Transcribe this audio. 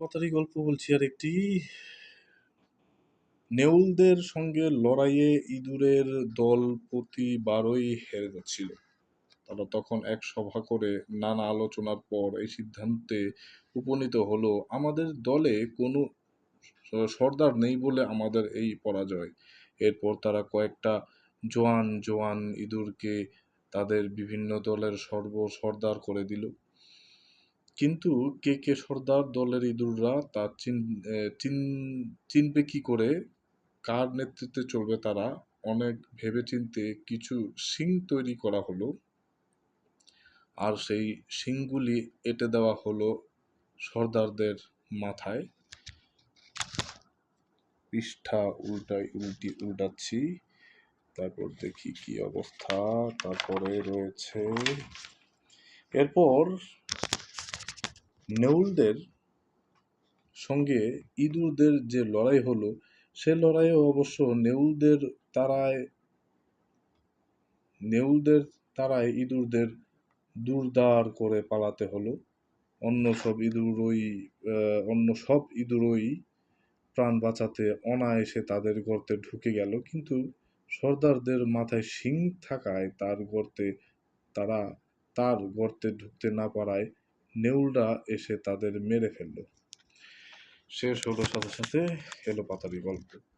পাতারি গল্প বলছি আর একটি নেউলদের সঙ্গে লড়াইয়ে ইঁদুরের দল প্রতিবারই হেরে যাচ্ছিল তারা তখন এক সভা করে নানা আলোচনার পর এই সিদ্ধান্তে উপনীত হলো, আমাদের দলে কোনো সর্দার নেই বলে আমাদের এই পরাজয়। এরপর তারা কয়েকটা জোয়ান জোয়ান ইঁদুরকে তাদের বিভিন্ন দলের সর্ব সর্দার করে দিল। কিন্তু কে কে সর্দার দলের ইঁদুররা তা চিন চিন, চিনবে কী করে? কার নেতৃত্বে চলবে তারা? অনেক ভেবেচিন্তে কিছু শিং তৈরি করা হলো। আর সেই শিংগুলি এঁটে দেওয়া হলো সর্দারদের মাথায়। পৃষ্ঠা উল্টাই, উল্টি উল্টাচ্ছি। তারপর দেখি কি অবস্থা। তারপরে রয়েছে, এরপর নেউলদের সঙ্গে ইঁদুরদের যে লড়াই হলো, সে লড়াইয়ে অবশ্য নেউলদের তারায় নেউলদের তারায় ইঁদুরদের দুরদার করে পালাতে হলো। অন্য সব ইঁদুরই অন্য সব ইঁদুরই প্রাণ বাঁচাতে অনায়াসে তাদের গর্তে ঢুকে গেল, কিন্তু সর্দারদের মাথায় শিং থাকায় তার গর্তে, তারা তার গর্তে ঢুকতে না পারায় নেউলরা এসে তাদের মেরে ফেলল। শেষ হলো সাথে সাথে এলো পাতারি গল্প।